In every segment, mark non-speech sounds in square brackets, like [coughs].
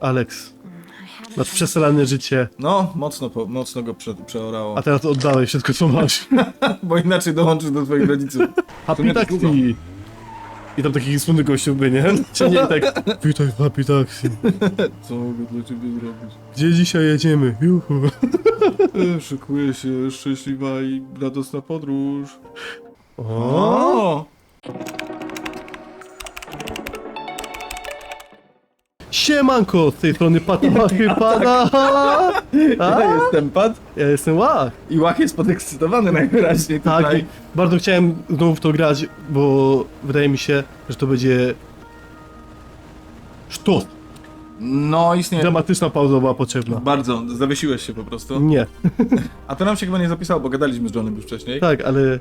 Alex, masz przesalane życie, No, mocno, po, mocno go prze, przeorało. a teraz oddałeś wszystko co masz. [laughs] Bo inaczej dołączysz do twoich rodziców. [laughs] Happy długo. Taxi! I tam taki smutny gościu by, nie? Czy [laughs] nie tak, witaj w Happy Taxi. Co mogę dla ciebie zrobić? Gdzie dzisiaj jedziemy? Juhu. E, Szykuję się szczęśliwa i radosna podróż. O, O! Siemanko, z tej strony Patmachy pada! A? [laughs] Ja jestem Pat Ja jestem Łach. i Łach jest podekscytowany najwyraźniej Tak, tutaj. i bardzo chciałem znowu w to grać, bo wydaje mi się, że to będzie sztos. No, istnieje. Dramatyczna pauza była potrzebna. Bardzo, zawiesiłeś się po prostu. Nie, [laughs] A to nam się chyba nie zapisało, bo gadaliśmy z Johnem już wcześniej. tak, ale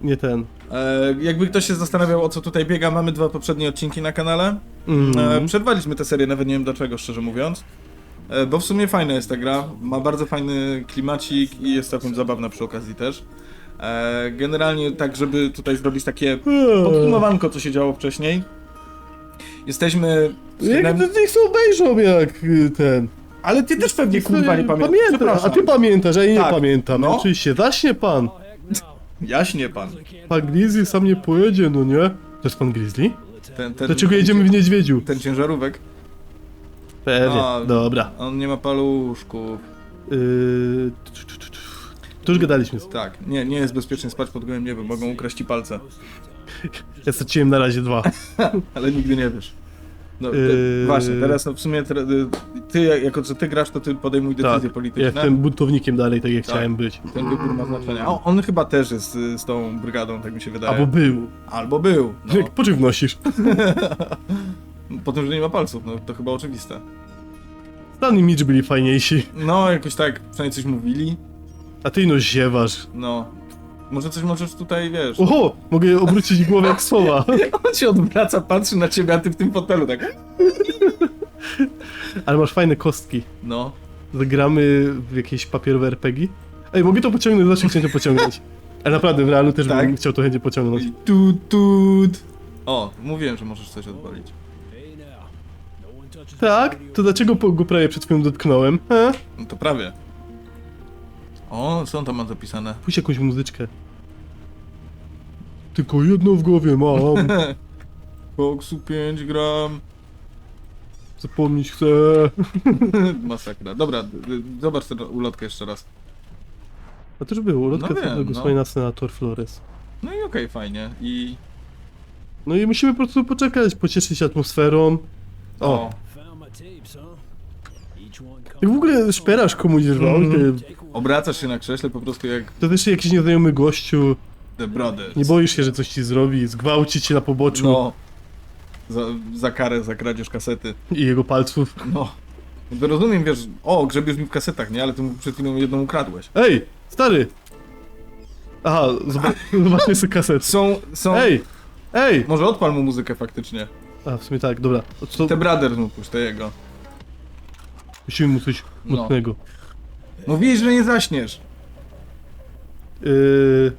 nie ten. E, jakby ktoś się zastanawiał o co tutaj biega, mamy dwa poprzednie odcinki na kanale. Mm. E, przerwaliśmy tę serię, nawet nie wiem dlaczego, szczerze mówiąc. E, bo w sumie fajna jest ta gra, ma bardzo fajny klimacik i jest całkiem zabawna przy okazji też. E, generalnie tak, żeby tutaj zrobić takie podsumowanko, co się działo wcześniej. Jesteśmy... Jak to niech sobie obejrzą jak y, ten. Ale ty też pewnie kurwa nie pamiętasz. Pamiętam, a Przepraszam. ty pamiętasz, a ja nie Tak, pamiętam. no. Oczywiście, zaśnie pan. Jaśnie pan. Pan Grizzly sam nie pojedzie, no nie? To jest pan Grizzly? Ten, ten, Dlaczego jedziemy w niedźwiedziu? Ten ciężarówek. Pewnie, A, dobra. On nie ma paluszków. Yy... To już gadaliśmy. Tak, nie, nie jest bezpiecznie spać pod gołym niebem, mogą ukraść ci palce. Ja straciłem na razie dwa. [laughs] Ale nigdy nie wiesz. No, te, Yy. Właśnie, teraz no w sumie te, ty, jako że ty grasz, to ty podejmuj decyzje Tak, polityczne. ja jestem buntownikiem dalej, tak jak Tak. chciałem być. Ten wybór ma znaczenie. A on chyba też jest y, z tą brygadą, tak mi się wydaje. Albo był. Albo był. [laughs] No. Po czym wnosisz? [laughs] Po tym, że nie ma palców, no to chyba oczywiste. Stan i Mitch byli fajniejsi. No, jakoś tak, przynajmniej coś mówili. A ty no ziewasz. No. Może coś możesz tutaj, wiesz... Oho! Mogę obrócić głowę jak słowa. [laughs] On się odwraca, patrzy na ciebie, a ty w tym fotelu tak... [laughs] Ale masz fajne kostki. No. Zagramy w jakieś papierowe RPG? Ej, mogę to pociągnąć, zawsze chciałem to pociągnąć. Ale naprawdę, w realu też Tak? bym chciał to chętnie pociągnąć. Tut, tut. O, mówiłem, że możesz coś odpalić. Tak? To dlaczego po- go prawie przed chwilą dotknąłem? He? No to prawie. O, co on tam ma zapisane? Puść jakąś muzyczkę. Tylko jedno w głowie mam. [laughs] Koksu 5 gram. Zapomnieć chcę. [laughs] Masakra. Dobra, zobacz tę ulotkę jeszcze raz. A to już było, No wiem, no. senator Flores. No i okej, fajnie. I... No i musimy po prostu poczekać, pocieszyć się atmosferą. O, jak w ogóle szperasz komuś rwał, Mhm. Obracasz się na krześle po prostu jak to też jakiś nieznajomy gościu, The Brothers. nie boisz się, że coś ci zrobi, zgwałci cię na poboczu No. Za, za karę, za kradzież kasety. i jego palców. No. No to rozumiem, wiesz, o, grzebiesz mi w kasetach, nie? Ale ty mu przed chwilą jedną ukradłeś. Ej, stary! Aha, zobacz, [laughs] zobaczmy sobie kaset. Są, są... Ej! Ej! Może odpal mu muzykę faktycznie. A, w sumie tak, dobra. Co, The Brothers mu puść, to jego. musimy mu coś No. mocnego. Mówiłeś, że nie zaśniesz. Yy...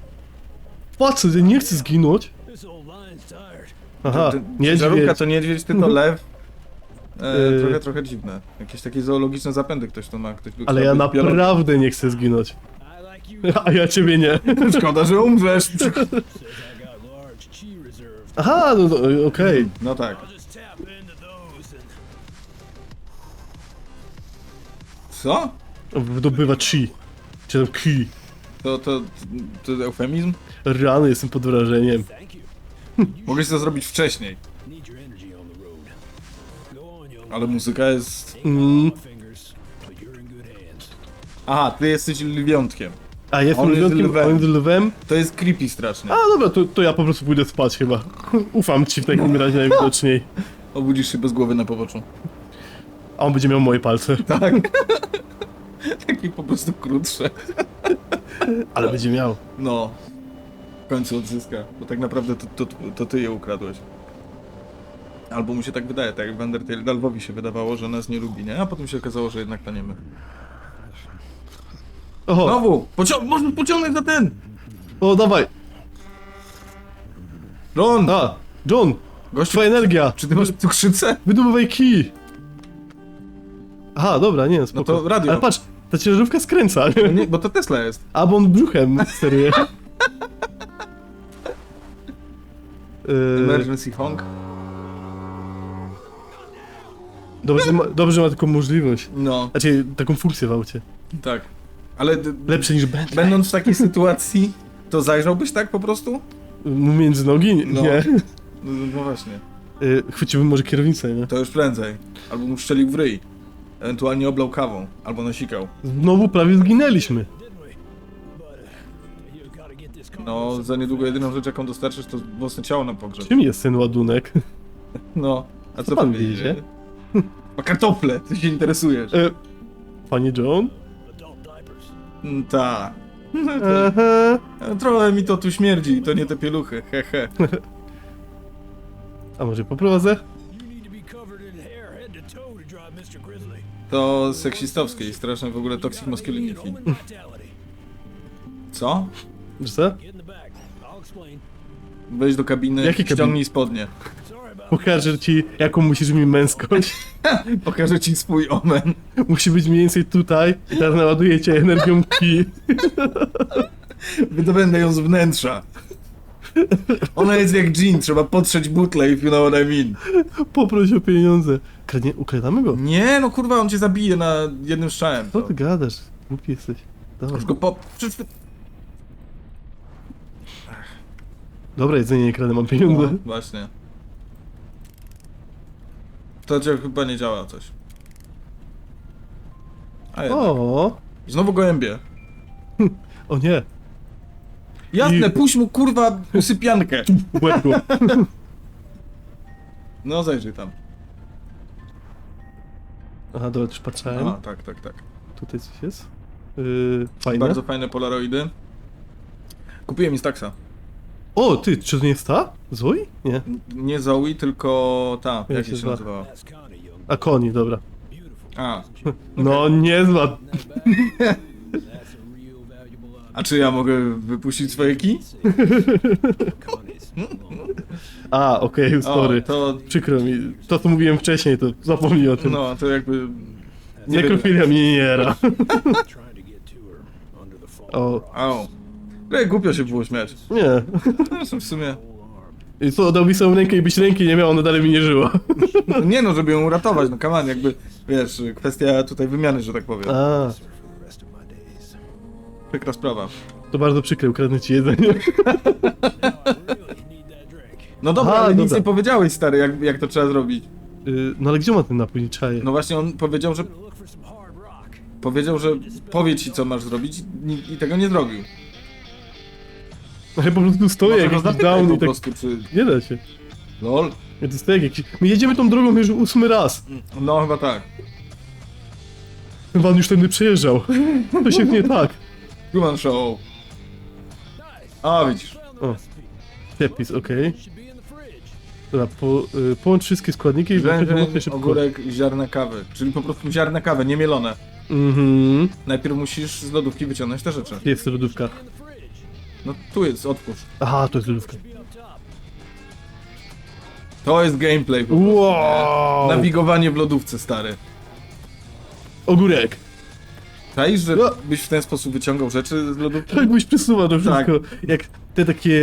Nie chcę zginąć. Aha, Ten- niedźwiedź. To niedźwiedź, ty to lew. E, Yy. trochę, trochę dziwne. Jakieś takie zoologiczne zapędy ktoś tu ma. Ktoś Ale ja naprawdę nie chcę zginąć. A ja ciebie nie. [laughs] Szkoda, że umrzesz. Aha, no to, okej. No tak. Co? Wydobywa chi. Czy tam ki. To, to, to eufemizm? Rany, jestem pod wrażeniem. [laughs] Mogłeś to zrobić wcześniej, ale muzyka jest... Mm. Aha, ty jesteś lwiątkiem. A jestem On jest lwiątkiem, lwem. on jest lwem. To jest creepy strasznie. A dobra, to, to ja po prostu pójdę spać chyba. [laughs] Ufam ci w takim razie najwidoczniej. [laughs] Obudzisz się bez głowy na poboczu. A on będzie miał moje palce. Tak. Takie po prostu krótsze. Ale będzie miał. No. W końcu odzyska, bo tak naprawdę to, to, to ty je ukradłeś. Albo mu się tak wydaje, tak jak w Undertale Dalwowi się wydawało, że nas nie lubi, nie? A potem się okazało, że jednak to nie my. Oho, Znowu! Pocio- można pociągnąć za ten! o dawaj. Ron! A, John, Gościu, twoja energia. czy ty masz cukrzycę? Wydobywaj kij. Aha, dobra, nie, spoko. No to radio. Ale patrz, ta ciężarówka skręca. No nie, bo to Tesla jest. Albo on brzuchem steruje. Yy, Emergency honk. dobrze, że ma, dobrze, że ma taką możliwość. No, Znaczy, taką funkcję w aucie. tak. Ale d- Lepsze niż Bentley. będąc w takiej sytuacji, to zajrzałbyś tak po prostu? Mu Między nogi? Nie. No. nie. No, no właśnie. Yy, chwyciłbym może kierownicę, nie? To już prędzej. Albo mu strzelił w ryj. Ewentualnie oblał kawą. Albo nasikał. Znowu prawie zginęliśmy. No, za niedługo jedyną rzecz, jaką dostarczysz, to własne ciało na pogrzeb. Czym jest ten ładunek? [laughs] No, a co, pan pan wiezie? [laughs] O kartofle, ty się interesujesz. E, Panie John? Mm, Ta. [laughs] Trochę mi to tu śmierdzi, to nie te pieluchy, hehe. A może poprowadzę? To seksistowskie i straszne w ogóle toxic masculinity. Co? Wiesz co? Wejdź do kabiny, Jakiej kabiny? ściągnij spodnie. Pokażę ci, jaką musisz mieć męskość. [laughs] Pokażę ci swój omen. Musi być mniej więcej tutaj i teraz naładuję cię energią ki. Wydobędę ją z wnętrza. Ona jest jak jean, trzeba potrzeć butlę, if you know what I mean. Poproś o pieniądze. Kradnie, ukradamy go? Nie, no kurwa, on cię zabije na jednym strzałem. Co ty gadasz? Głupi jesteś. Dobra. Już go po... Przecież... Dobra, jedzenie nie kradę, mam pieniądze. No, właśnie. To cię chyba nie działa coś. A jednak. O, Znowu gołębie. [laughs] o nie. Jasne, I- puść mu kurwa usypiankę. W łeb go. No zajrzyj tam. Aha, dobra, już patrzałem. A, tak, tak, tak. Tutaj coś jest. Yy, fajne. Bardzo fajne polaroidy. Kupiłem Instaxa. O, ty, czy to nie jest ta? Zoe? Nie. Nie Zoe, tylko ta, Jak jak się się zwa? nazywała? A koni, dobra. A, No, niezła. [laughs] [laughs] a czy ja mogę wypuścić swoje kij? [laughs] A, okej, O, sorry. to, Przykro mi. To, co mówiłem wcześniej, to zapomnij o tym. no, to jakby... Nekrofilia mnie nie jara. [laughs] O, Au. No, głupio się było śmiać. nie. No, w sumie... I co, dał mi swoją rękę i byś ręki nie miał, ona dalej mi nie żyła. No, nie no, żeby ją uratować, no kaman, jakby, wiesz, kwestia tutaj wymiany, że tak powiem. A, Przykra sprawa. to bardzo przykre, ukradnę ci jedzenie. No dobra, Aha, ale nic dobra. nie powiedziałeś, stary, jak, jak to trzeba zrobić. Yy, no ale gdzie ma ten napój? Nie czaję. No właśnie on powiedział, że powiedział, że powie ci co masz zrobić i, i tego nie zrobił. No ja po prostu stoję Może jak go jakiś zapytaj down po i tak... prostu, czy... Nie da się. Lol? Ja to stoję jak jakiś... My jedziemy tą drogą już ósmy raz. No chyba tak. On już tędy przejeżdżał. To się nie tak. Truman Show. A, widzisz. O. Przepis, okej. Dobra, po, y, połącz wszystkie składniki i mocno Wężeń, szybko. ogórek i ziarna kawy. Czyli po prostu ziarna kawy, nie mielone. Mhm. Najpierw musisz z lodówki wyciągnąć te rzeczy. Jest lodówka? No tu jest, otwórz. Aha, to jest lodówka. To jest gameplay po prostu. Wow! Nawigowanie w lodówce, stary. Ogórek. Czaisz, że No. byś w ten sposób wyciągał rzeczy z lodówki? Tak byś przesuwał to Tak. wszystko. Jak te takie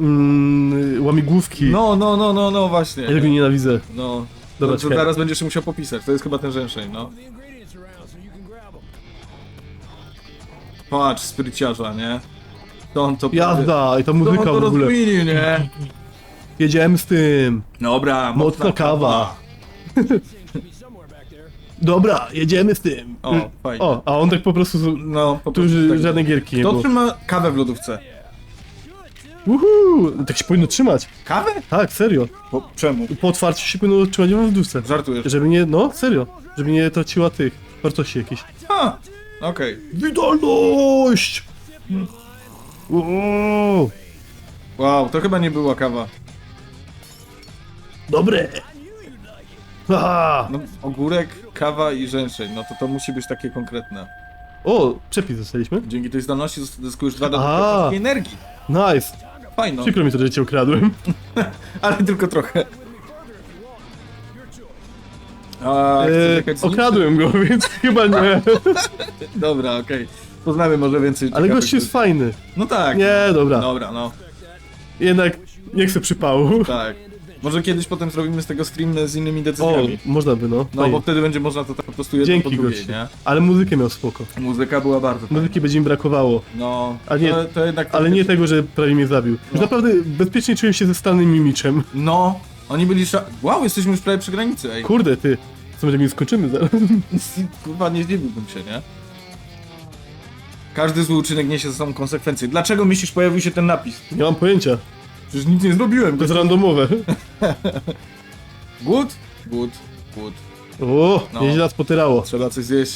mm, łamigłówki. No, no, no, no, no, właśnie. Ja tego nienawidzę. No. Dobra, to, to czekaj. zaraz będziesz musiał popisać, to jest chyba ten rzęszeń, no. The ingredients around so you can grab them. Patrz, spryciarza, nie? To on to... Jazda! I ta To on muzyka to w ogóle. rozkminił, nie? Jedziemy z tym. Dobra, Mocna kawa. [laughs] Dobra, jedziemy z tym. O, fajnie. O, a on tak po prostu... No, po Tu prostu tak. żadnej gierki nie Kto było. trzyma kawę w lodówce? Uhu, tak się powinno trzymać. Kawę? Tak, serio. Po, czemu? Po otwarciu się powinno trzymać w lodówce. Żartujesz? Żeby nie, no serio. Żeby nie traciła tych wartości jakichś. A, okej. Wydolność! Uuu, Wow, to chyba nie była kawa. dobre. Aha. No, ogórek, kawa i rzęszeń, no to to musi być takie konkretne. O, przepis dostaliśmy. Dzięki tej zdolności zyskujesz dwa A. dodatkowe energii. Nice. Fajno, Przykro mi to, że cię ukradłem. [laughs] ale tylko trochę. A, chcesz E, jechać z nim? okradłem go, [laughs] więc chyba nie. Dobra, okej. Poznamy może więcej Ale ciekawych gość jest rzeczy. fajny. No tak. Nie, dobra. Dobra, no. Jednak nie chcę przypału. Tak. Może kiedyś potem zrobimy z tego stream z innymi O, decyzjami. można by, no. No, Fajnie. bo wtedy będzie można to tak po prostu jedno po Dzięki drugiej, nie? Ale muzykę miał spoko. Muzyka była bardzo fajna. Muzyki będzie mi brakowało. No, A nie- to, to jednak... Ale nie tego, że prawie mnie zabił. Już No. naprawdę bezpiecznie czułem się ze Stanem Mimiczem. No, oni byli sza... Wow, jesteśmy już prawie przy granicy, ej. Kurde, ty. Co będziemy skończymy zaraz? [laughs] Kurwa, nie zdziwiłbym się, nie? Każdy zły uczynek niesie ze sobą konsekwencje. Dlaczego myślisz pojawił się ten napis? Nie mam pojęcia. Przecież nic nie zrobiłem. To jest randomowe. [laughs] [laughs] Głód? Głód, głód. O, No. nieźle nas potyrało. Trzeba coś zjeść.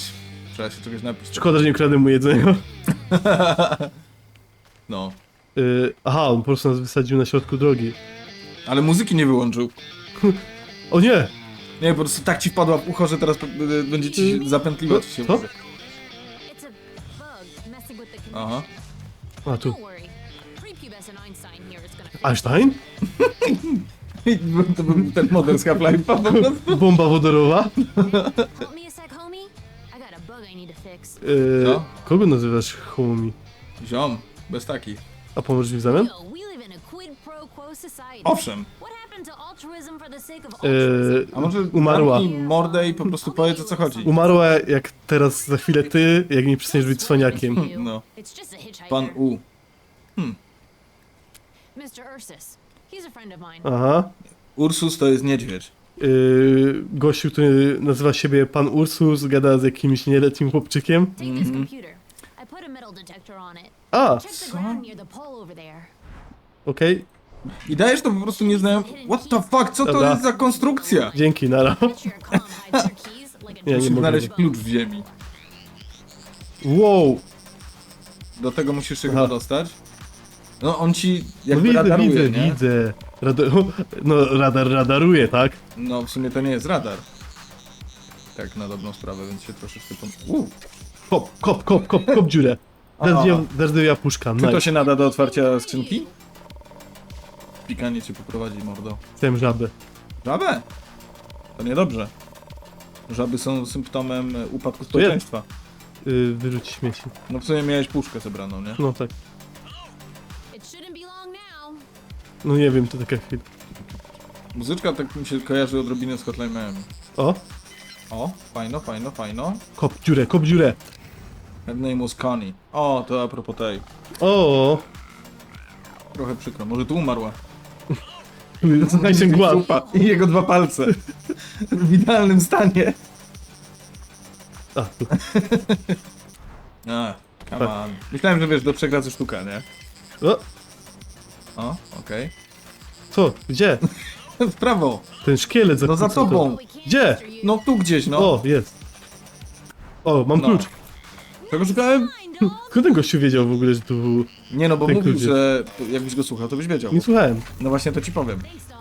Trzeba się czegoś napić. Szkoda, że nie kradłem mu jedzenia. [laughs] No. Yy, aha, on po prostu nas wysadził na środku drogi. Ale muzyki nie wyłączył. [laughs] O nie! Nie, po prostu tak ci wpadła w ucho, że teraz p- będzie ci zapętliwać się. Co? muzyka. It's a bug messing with the connection. Aha. A tu. Don't worry. Prepubescent Einstein here is gonna fix Einstein? To był ten model z Half-Life'a po [laughs] prostu. Bomba wodorowa? Help me a sec, homie. I got a bug I need to fix. Yy, Co? kogo nazywasz homie? Ziom, bez takich. A pomożesz mi w zamian? Yo, we live in a quid pro quo society. Owszem. What happened to altruism for the sake of Yy, altruism? A może umarła. zamknij mordę i po prostu powiedz o co chodzi. Umarła jak teraz za chwilę ty, jak nie przestaniesz być cwaniakiem. [laughs] No. It's just a hitchhiker. Pan U. Mr. Ursus. He's a friend of mine. Aha. Ursus to jest niedźwiedź. Yy, gościu, który nazywa siebie Pan Ursus, gada z jakimś nieletnim chłopczykiem. Put a there. okej. I dajesz to po prostu nieznajom... What the fuck, co to Dobra. jest za konstrukcja? Dzięki, nara. [laughs] Nie, nie Musisz mogę. znaleźć klucz w ziemi. Wow! Do tego musisz się Aha. chyba dostać. No on ci No jakby widzę, radaruje, widzę, nie? widzę. [laughs] No radar radaruje, tak? No w sumie to nie jest radar. Tak na dobrą sprawę, więc się troszeczkę pom... Uu, Kop, kop, kop, kop, kop dziurę. [laughs] Darzliwa puszka, Czy to się nada do otwarcia skrzynki? Pikanie cię poprowadzi, mordo. Chcę żabę. Żabę? To niedobrze. Żaby są symptomem upadku społeczeństwa. Yy, wyrzuć śmieci. No w sumie miałeś puszkę zebraną, nie? No tak. No nie wiem, to taka chwila. Muzyczka tak mi się kojarzy odrobinę z Hotline Miami. O, O, fajno, fajno, fajno. kop dziurę, kop dziurę. Her name was Connie. O, to a propos tej. O, Trochę przykro, może tu umarła. [laughs] Zupa I jego dwa palce. W idealnym stanie. A, tu. [laughs] A, come on. Myślałem, że wiesz, do trzech razy sztuka, nie? O, O, okej. co? Gdzie? [laughs] W prawo. Ten szkielet No za co to? tobą. Gdzie? No tu gdzieś, no. O, jest. O, mam No. klucz. Czego szukałem? [laughs] Skąd ten gościu wiedział w ogóle, że tu był... Nie no, bo mówił, że jakbyś go słuchał, to byś wiedział. Nie słuchałem. No właśnie to ci powiem,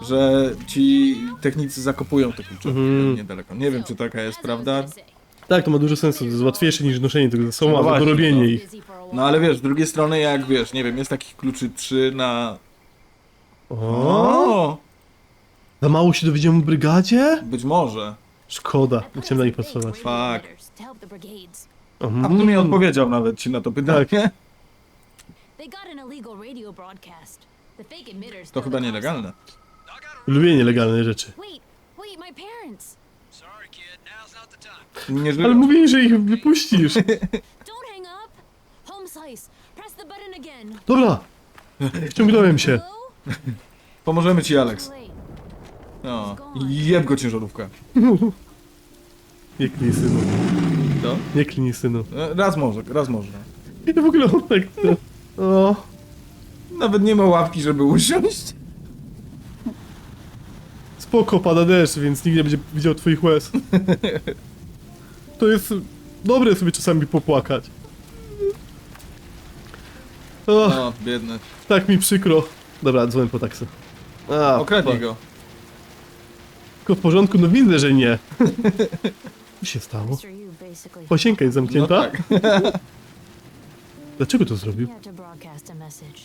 że ci technicy zakopują te klucze Mhm. niedaleko. Nie wiem, czy taka jest prawda. Tak, to ma dużo sensu. To jest łatwiejsze niż noszenie tego ze sobą, No albo właśnie, no. ich. No ale wiesz, z drugiej strony jak wiesz, nie wiem, jest takich kluczy 3 na... O, za mało się dowiedziałem o brygadzie? być może. Szkoda, nie chciałem na nich radio Fuck. brigades. A Mhm. w sumie odpowiedział nawet ci na to pytanie. Tak. To chyba nielegalne. Lubię nielegalne rzeczy. Nie Ale mówili, że ich wypuścisz. [laughs] Dobra. Wciągnąłem się. Pomożemy ci, Alex. No. I Jeb go ciężarówka. Nie klnij, synu. To? Nie klnij, synu. E, Raz może, raz może. I w ogóle on tak... O, Nawet nie ma ławki, żeby usiąść. spoko, pada deszcz, więc nikt nie będzie widział twoich łez. To jest dobre sobie czasami popłakać. O, No, biedny. tak mi przykro. Dobra, dzwonię po taksy. A, Okradnij fuck. go. Wszystko w porządku? No widzę, że nie. Co się stało? Mr. You basically. Łazienka jest No zamknięta? tak. [laughs] Dlaczego to zrobił? You have to broadcast a message.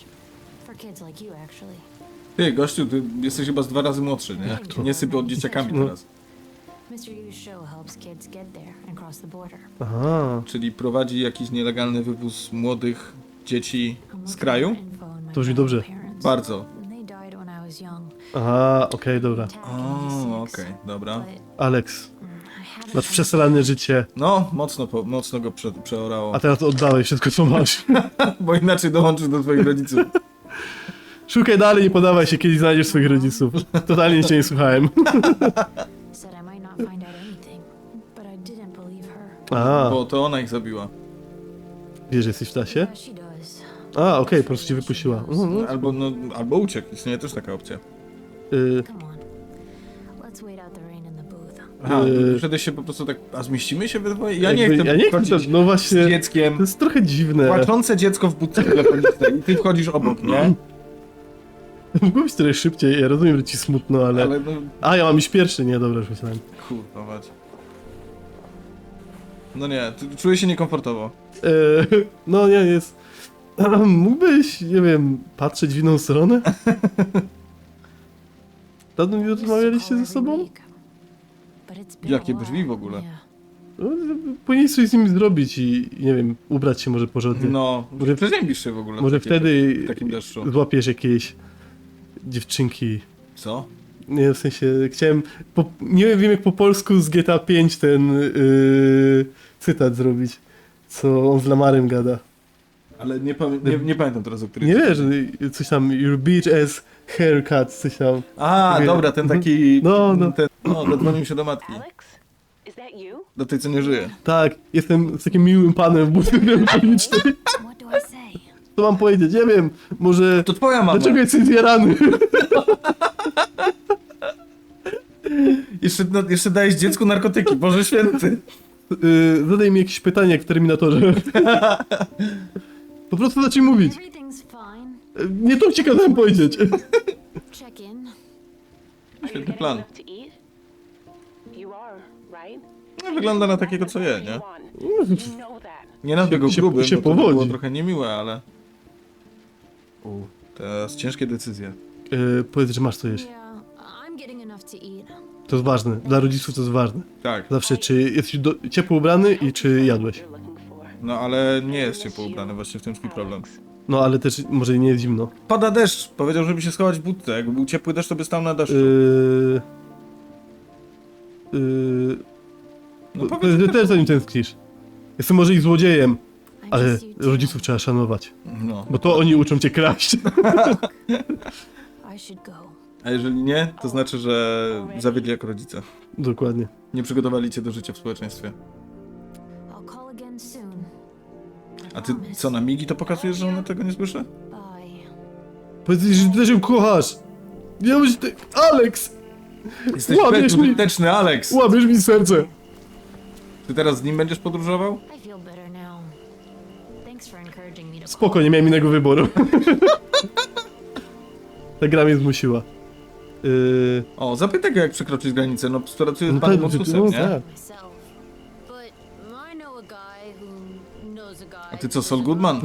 For kids like you, actually. Ty, gościu, ty jesteś chyba z dwa razy młodszy, nie? to? Nie sypy od dzieciakami No. teraz. Mr. Yu's show helps kids get there and cross the border. Aha, Czyli prowadzi jakiś nielegalny wywóz młodych dzieci z kraju? To brzmi dobrze. Bardzo. Aha, okej, dobra. O, 86. okej, dobra. Alex, masz przesalane życie, No, mocno, po, mocno go prze, przeorało. a teraz oddałeś wszystko co masz. [laughs] Bo inaczej dołączysz do swoich rodziców. Szukaj dalej, nie podawaj się, kiedy znajdziesz swoich rodziców. Totalnie cię nie słuchałem. said I might [laughs] not find out anything, but I didn't believe her. A, Bo to ona ich zabiła. wiesz, że jesteś w tasie? She. A, okej, po prostu cię wypuściła. Mhm, Albo, no, albo uciekł. Istnieje też taka opcja. y, Come on. Let's wait out the rain in the booth. Aha, Yy. wtedy się po prostu tak... A zmieścimy się we dwoje? Ja nie jakby- chcę Ja nie chcę, chodzić to, no z właśnie, dzieckiem. to jest trochę dziwne. Płaczące dziecko w budce telefonicznej i ty wchodzisz obok, nie? [laughs] Mógłby być trochę szybciej, ja rozumiem, że ci smutno, ale... Ale no, A, ja mam iść pierwszy, nie, dobra, już myślałem. kurwa mać. No nie, tu- czuję się niekomfortowo. E, [laughs] no nie, jest... [laughs] Mógłbyś, nie wiem, patrzeć w inną stronę? [laughs] Dawno nie rozmawialiście ze sobą? Jakie brzmi w ogóle? No, Powinieneś coś z nim zrobić i, nie wiem, ubrać się może porządnie. No, Może- przeziębisz się w ogóle. może wtedy W takim deszczu. złapiesz jakieś dziewczynki. Co? Nie, w sensie, chciałem, po, nie wiem jak po polsku z GTA 5 ten yy, cytat zrobić, co on z Lamarem gada. Ale nie, pamię nie, nie pamiętam teraz, o której... Nie wiesz, y, coś tam, your bitch as haircut, coś tam. A, Wie- dobra, ten taki... No, no. Ten, no, dodzwonił się do matki. Alex? Is that you? Do tej, co nie żyje. Tak, jestem z takim miłym panem w budynku publicznym. What do I say? Co mam powiedzieć? Nie wiem, może... To twoja mama. Dlaczego jesteś zjarany? [laughs] Jeszcze, no, jeszcze dajesz dziecku narkotyki, Boże święty. Yy, zadaj mi jakieś pytanie jak w Terminatorze. [laughs] Po prostu zacznij mówić. Everything's fine. Nie to ci kazałem powiedzieć. Check in. Are Świetny plan. No, wygląda na takiego, co je, nie? Nie nazwę go Się- grubym, się bo to powodzi. było trochę niemiłe, ale... U, teraz ciężkie decyzje. Yy, powiedz, że masz co jeść. Yeah, I'm getting enough to eat. To jest ważne. Dla rodziców to jest ważne. Tak, Zawsze, czy jesteś do, ciepło ubrany i czy jadłeś. No ale nie jest ciepło ubrany, właśnie w tym twój problem. No, ale też może nie jest zimno. Pada deszcz, powiedział, żeby się schować w budce. Jakby był ciepły deszcz, to by stał na deszczu. Yy... Yy... No po- powiedz, ty też za nim tęsknisz. Jestem może i złodziejem, ale rodziców trzeba szanować. No. Bo to oni uczą cię kraść. [laughs] A jeżeli nie, to znaczy, że zawiedli jako rodzice. Dokładnie. Nie przygotowali cię do życia w społeczeństwie. A ty co, na migi to pokazujesz, że ona tego nie słyszy? Powiedz, że ty też ją kochasz. Ja myślę, ty... Alex! Jesteś Łamiesz mi- bezużyteczny, Alex! Łamiesz mi serce. Ty teraz z nim będziesz podróżował? Spoko, nie miałem innego wyboru. [laughs] Ta gra mnie zmusiła. Yy... O, zapytaj go, jak przekroczyć granicę. No, z No panem tak, Ursusem, no nie? tak. Ty co, Sol Goodman?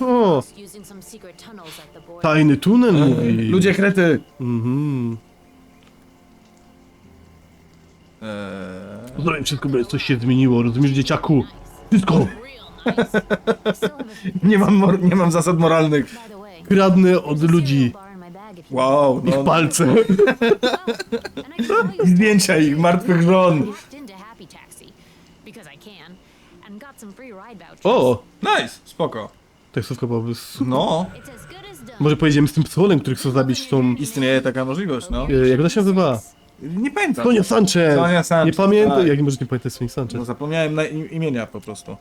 O, Using some secret tunnels at the border. tajny tunel mówi. Eee, Ludzie krety! Mhm. Eee, Zrobię wszystko, by coś się zmieniło, rozumiesz, dzieciaku? Wszystko! [laughs] Nie, mam mor- nie mam zasad moralnych. Kradnę od ludzi Wow, ich no, palce. want. [laughs] And I can tell you zdjęcia ich, martwych żon. O! Nice, spoko. Taksówka byłaby super. No. Może pojedziemy z tym psolem, który chce zabić tą... istnieje taka możliwość, no. e, Jak ona się nazywa? Nie pamiętam. Sonia Sanchez! Sonia Sanchez, Nie pamiętam, tak. jak nie możesz nie pamiętać Soni Sanchez. No zapomniałem na im- imienia po prostu.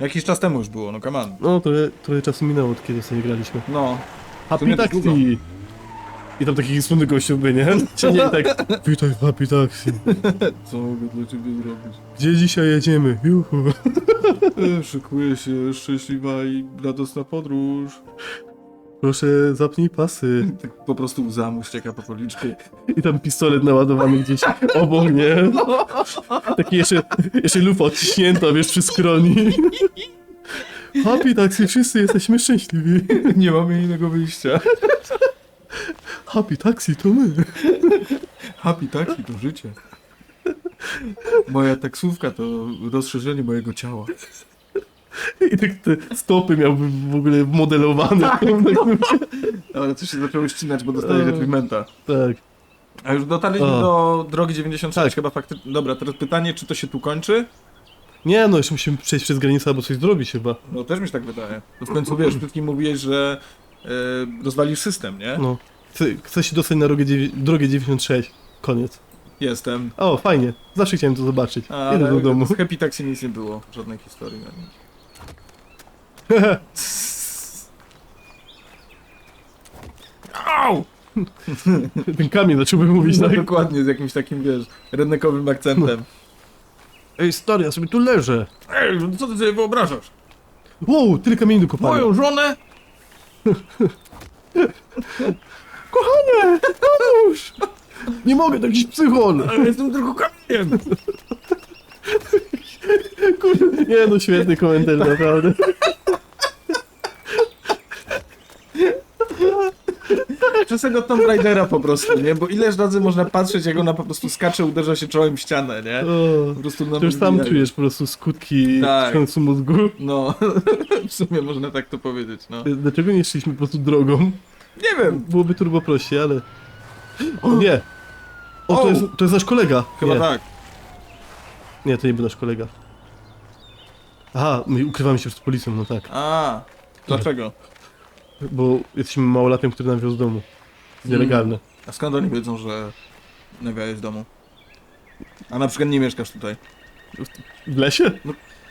Jakiś czas temu już było, no come on. No, trochę, trochę czasu minęło, od kiedy sobie graliśmy. No, Happy sumie to Taxi! długo. I tam taki smutny gościu by, nie? Czy nie tak? Witaj Happy Taxi. co mogę dla ciebie zrobić? Gdzie dzisiaj jedziemy? Juhu. E, Szykuję się szczęśliwa i radosna podróż. Proszę, zapnij pasy. Tak po prostu łza mu ścieka po policzku. I tam pistolet naładowany gdzieś obok, nie? Taki jeszcze, jeszcze lufa odciśnięta, wiesz, przy skroni. Happy Taxi, wszyscy jesteśmy szczęśliwi. Nie mamy innego wyjścia. Happy Taxi to my. [laughs] Happy taki to życie. Moja taksówka to rozszerzenie mojego ciała. I tak te stopy miałby w ogóle modelowane. Ale to się zaczęło ścinać, bo dostali Eee. retrimenta. tak. A już dotarliśmy O. do drogi 96 Tak. chyba faktycznie. Dobra, teraz pytanie, czy to się tu kończy? Nie no, jeszcze musimy przejść przez granicę albo coś zrobić chyba. No też mi się tak wydaje. No w końcu wiesz, wszystkim mówiłeś, że e, rozwalisz system, nie? No. Chcę, chcę się dostać na drogę, dziewię- drogę 96. Koniec. Jestem. O, fajnie. Zawsze chciałem to zobaczyć. Idę do domu. z Happy Taxi nic nie było. Żadnej historii. na nim. Au! Ten kamień zacząłby mówić, No, tak? dokładnie, z jakimś takim, wiesz, redneckowym akcentem. Ej, stary, ja sobie tu leżę. Ej, no co ty sobie wyobrażasz? Wow, tyle kamieni do kopania. Moją żonę? [laughs] Kochanie, pomóż! Nie mogę, to jakiś psychol. Ale jestem tylko kamieniem. Kurde, nie no, świetny komentarz, naprawdę. Czasego Tomb Raidera po prostu, nie? Bo ileż razy można patrzeć, jak ona po prostu skacze, uderza się czołem w ścianę, nie? O, Po prostu na to już tam czujesz po prostu skutki Tak. wstrząsu mózgu. No, [laughs] w sumie można tak to powiedzieć, no. Dlaczego nie szliśmy po prostu drogą? Nie wiem, Byłoby turbo prościej, ale... O nie! O, to O! jest, to jest nasz kolega. chyba nie, tak. nie, to nie był nasz kolega. Aha, my ukrywamy się przed policją, no tak. A, dlaczego? Bo jesteśmy małolatem, który nam wiózł z domu. Nielegalne. A skąd oni wiedzą, że jest w domu? A na przykład nie mieszkasz tutaj. W lesie?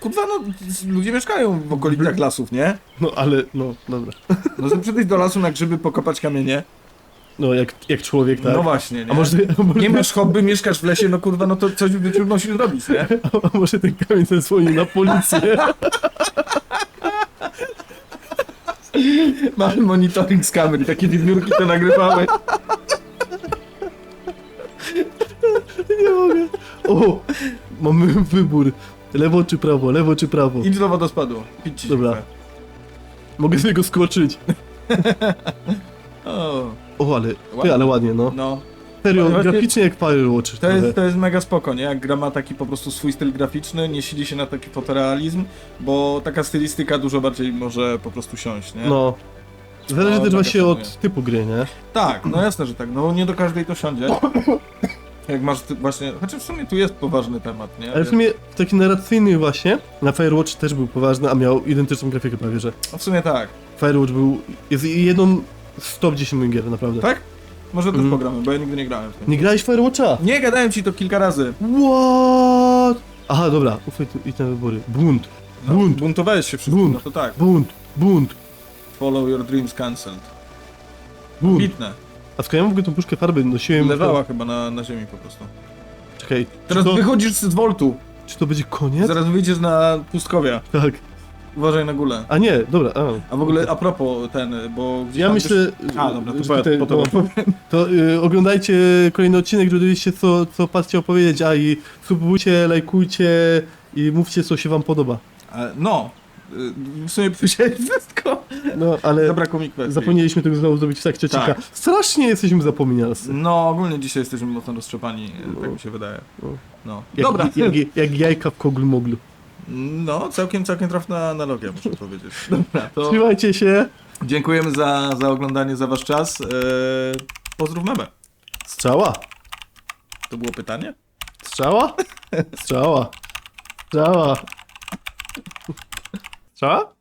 Kurwa, no, ludzie mieszkają w okolicach lasów, nie? No ale, no, dobra. No to przyjść do lasu na grzyby, pokapać kamienie. No, jak, jak człowiek, tak? No właśnie, nie? A może, a może, Nie masz hobby, mieszkasz w lesie, no kurwa, no to coś w życiu musisz robić, nie? [laughs] a może ten kamień zadzwonił na policję? [laughs] Mamy monitoring z kamer i takie wiewiórki to nagrywały. Nie mogę. O, mamy wybór. Lewo czy prawo, lewo czy prawo. Idź do wodospadu. Pić ci się Dobra. chce. Mogę z niego skoczyć. [laughs] O, O, ale, Ładnie. ty, ale ładnie, no. no. Serio, Właśnie- graficznie jak Firewatch. To jest, to jest mega spoko, nie? Jak gra ma taki po prostu swój styl graficzny, nie sili się na taki fotorealizm, bo taka stylistyka dużo bardziej może po prostu siąść, nie? No. Zależy No, też mega właśnie szanuję. od typu gry, nie? Tak, no jasne, że tak. No nie do każdej to siądzie. [coughs] Jak masz ty, właśnie, chociaż w sumie tu jest poważny temat, nie? Ale w sumie taki narracyjny właśnie, na Firewatch też był poważny, a miał identyczną grafikę prawie, że No w sumie tak. Firewatch był, jest jedną z top 10 moich gier, naprawdę. Tak? Może też Mm. pogramy, bo ja nigdy nie grałem w tym. Nie grałeś w Firewatcha? Nie, gadałem ci to kilka razy. What? Aha, dobra, ufaj tu i te wybory. Bunt, No, bunt, Buntowałeś się wszystko, Bunt. no to tak. bunt, bunt, Follow your dreams cancelled. bunt. Bitne. A skoro ja w ogóle tą puszkę farby nosiłem... Leżała chyba na, na ziemi po prostu. Czekaj, Teraz czy to, wychodzisz z Voltu. czy to będzie koniec? Zaraz wyjdziesz na pustkowia. Tak. Uważaj na górę. A nie, dobra, a. A w ogóle a propos ten, bo gdzieś Ja tam myślę... A, dobra, to po- opowiem. To y, oglądajcie kolejny odcinek, żeby dowiedzieć się co, co Pat chciał powiedzieć, a i subujcie, lajkujcie i mówcie co się wam podoba. A, No, y, w sumie powiedziałeś wszystko. No, ale Zabrakło mi kwestii. zapomnieliśmy tego znowu zrobić w trakcie Tak. odcinka. Strasznie jesteśmy zapomnialscy. No, ogólnie dzisiaj jesteśmy mocno roztrzepani, tak mi się wydaje. No. No. Jak, Dobra. Jak, jak, jajka w koglu moglu. No, całkiem, całkiem trafna analogia, muszę powiedzieć. [laughs] Dobra, to Trzymajcie się. dziękujemy za, za oglądanie, za wasz czas. Eee, pozdrów memę. Strzała. To było pytanie? Strzała? [laughs] Strzała. Strzała. Strzała?